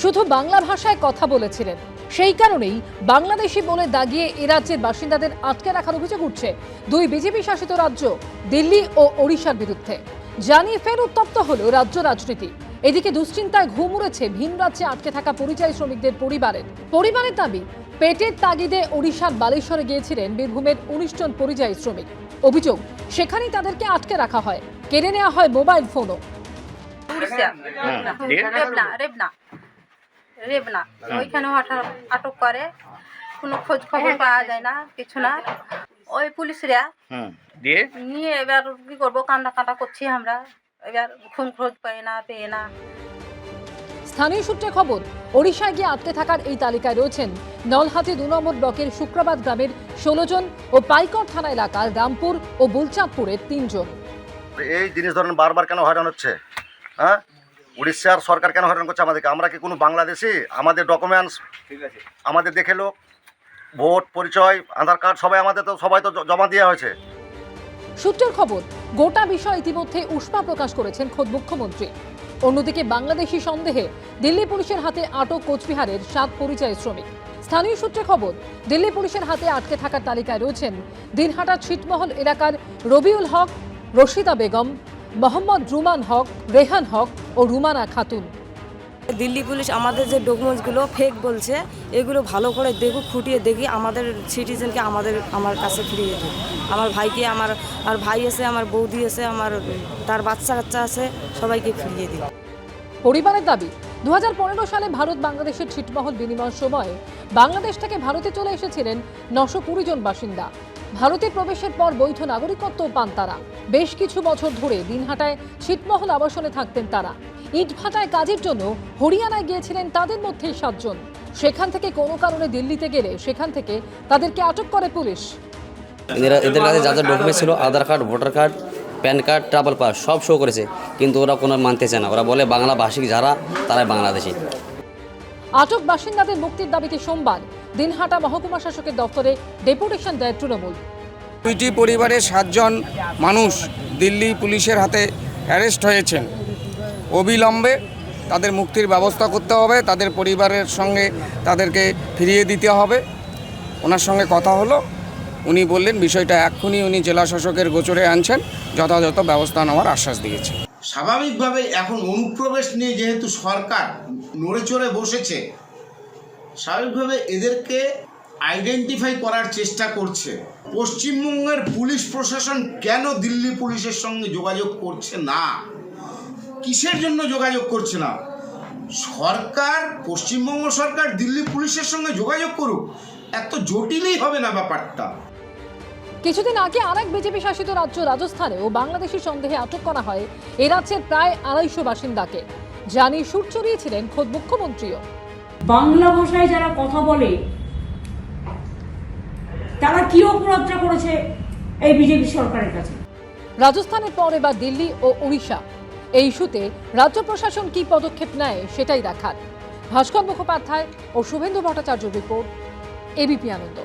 শুধু বাংলা ভাষায় কথা বলেছিলেন। সেই কারণেই বাংলাদেশি বলে দাগিয়ে এ রাজ্যের বাসিন্দাদের আটকে রাখার অভিযোগ উঠছে দুই বিজেপি শাসিত রাজ্য, দিল্লি ও ওড়িশার বিরুদ্ধে। জানিয়ে ফের উত্তপ্ত হল রাজ্য রাজনীতি। এদিকে দুশ্চিন্তায় ঘুম উড়েছে ভিন রাজ্যে আটকে থাকা পরিযায়ী শ্রমিকদের পরিবারের। পরিবারের দাবি পেটের তাগিদে ওড়িশার বালেশ্বরে গিয়েছিলেন বীরভূমের উনিশ জন পরিযায়ী শ্রমিক। অভিযোগ, সেখানেই তাদেরকে আটকে রাখা হয়। কেড়ে নেওয়া হয় মোবাইল ফোনও? রেবনা রেবনা রেবনা ওইখানে হঠাৎ আটক করে। কোনো খোঁজ খবর পাওয়া যায় না কিছু না। ওই পুলিশরা হুম দিয়ে? নিয়ে এবার কি করব? কান্না কাটা করছি আমরা। এবার খুন খোঁজ পাই না পেয়ে না। স্থানীয় সূত্রে খবর ওড়িশায় গিয়ে আটকে থাকার এই তালিকায় রয়েছেন নলহাতি দু নম্বর ব্লকের শুক্রাবাদ গ্রামের ষোলো জন ও পাইকর থানা এলাকার রামপুর ও বুলচাঁদপুরের তিনজন এই জিনিস ধরেন বারবার কেন হয়রান হচ্ছে? হ্যাঁ? উড়িষ্যার সরকার কেন হয়রান করছে আমাদেরকে? আমরা কি কোনো বাংলাদেশি? আমাদের ডকুমেন্টস ঠিক আছে। আমাদের দেখে লোক ভোট পরিচয় আধার কার্ড সবাই আমাদের তো সবাই তো জ- জমা দেওয়া হয়েছে। সূত্রের খবর গোটা বিষয় ইতিমধ্যে উষ্মা প্রকাশ করেছেন খোদ মুখ্যমন্ত্রী। অন্যদিকে বাংলাদেশি সন্দেহে দিল্লি পুলিশের হাতে আটক কোচবিহারের সাত পরিচয় শ্রমিক। স্থানীয় সূত্রে খবর দিল্লি পুলিশের হাতে আটকে থাকার তালিকায় রয়েছেন দিনহাটা ছিটমহল এলাকার রবিউল হক রশিদা বেগম মোহাম্মদ রুমান হক রেহান হক ও রুমানা খাতুন। দিল্লি পুলিশ আমাদের যে ডকুমেন্টসগুলো ফেক বলছে এগুলো ভালো করে দেখুক খুঁটিয়ে দেখি আমাদের সিটিজেনকে আমাদের আমার কাছে ফিরিয়ে দিই আমার ভাইকে আমার আমার ভাই আছে আমার বৌদি আছে আমার তার বাচ্চা কাচ্চা আছে সবাইকে ফিরিয়ে দিই পরিবারের দাবি দু হাজার পনেরো সালে ভারত বাংলাদেশের ছিটমহল বিনিময়ের সময় বাংলাদেশ থেকে ভারতে চলে এসেছিলেন নশো কুড়ি জন বাসিন্দা। ভারতে প্রবেশের পর বৈধ নাগরিকত্ব পান তারা। বেশ কিছু বছর ধরে দিনহাটায় ছিটমহল আবাসনে থাকতেন তারা। ইটভাটায় কাজের জন্য হরিয়ানায় গিয়েছিলেন তাদের মধ্যেই সাতজন। সেখান থেকে কোনো কারণে দিল্লিতে গেলে সেখান থেকে তাদেরকে আটক করে পুলিশ। এদের কাছে যা যা ডকুমেন্ট ছিল Aadhaar card voter card PAN card travel pass সব শো করেছে। কিন্তু ওরা কোনো মানতে চায় না। ওরা বলে বাংলা ভাষিক যারা তারাই বাংলাদেশি। আটক বাসিন্দাদের মুক্তির দাবিতে সোমবার দিনহাটা মহকুমা শাসকের দপ্তরে ডেপুটেশন দেয় তৃণমূল। দুইটি পরিবারের সাতজন মানুষ দিল্লি পুলিশের হাতে অ্যারেস্ট হয়েছেন। অবিলম্বে তাদের মুক্তির ব্যবস্থা করতে হবে তাদের পরিবারের সঙ্গে তাদেরকে ফিরিয়ে দিতে হবে। ওনার সঙ্গে কথা হলো উনি বললেন বিষয়টা এক্ষুনি উনি জেলা শাসকের গোচরে আনছেন যথাযথ ব্যবস্থা নেওয়ার আশ্বাস দিয়েছে স্বাভাবিকভাবে এখন অনুপ্রবেশ নিয়ে যেহেতু সরকার নড়ে চড়ে বসেছে স্বাভাবিকভাবে এদেরকে আইডেন্টিফাই করার চেষ্টা করছে। পশ্চিমবঙ্গের পুলিশ প্রশাসন কেন দিল্লি পুলিশের সঙ্গে যোগাযোগ করছে না? কিসের জন্য যোগাযোগ করছে না? সরকার, পশ্চিমবঙ্গ সরকার দিল্লি পুলিশের সঙ্গে যোগাযোগ করুক, এত জটিলই হবে না ব্যাপারটা। কিছুদিন আগে আরেক বিজেপি শাসিত রাজ্য রাজস্থানে ও বাংলাদেশি সন্দেহে আটক করা হয় এ রাজ্যের প্রায় আড়াইশো বাসিন্দাকে। জানি সুর চড়িয়েছিলেন খোদ মুখ্যমন্ত্রীও। বাংলা ভাষায় যারা কথা বলে, তারা কি অপরাধটা করেছে এই বিজেপি সরকারের কাছে? রাজস্থানের পর এবার দিল্লি ও উড়িষ্যা। এই ইস্যুতে রাজ্য প্রশাসন কি পদক্ষেপ নেয় সেটাই দেখার। ভাস্কর মুখোপাধ্যায় ও শুভেন্দু ভট্টাচার্য রিপোর্ট এবিপি আনন্দ।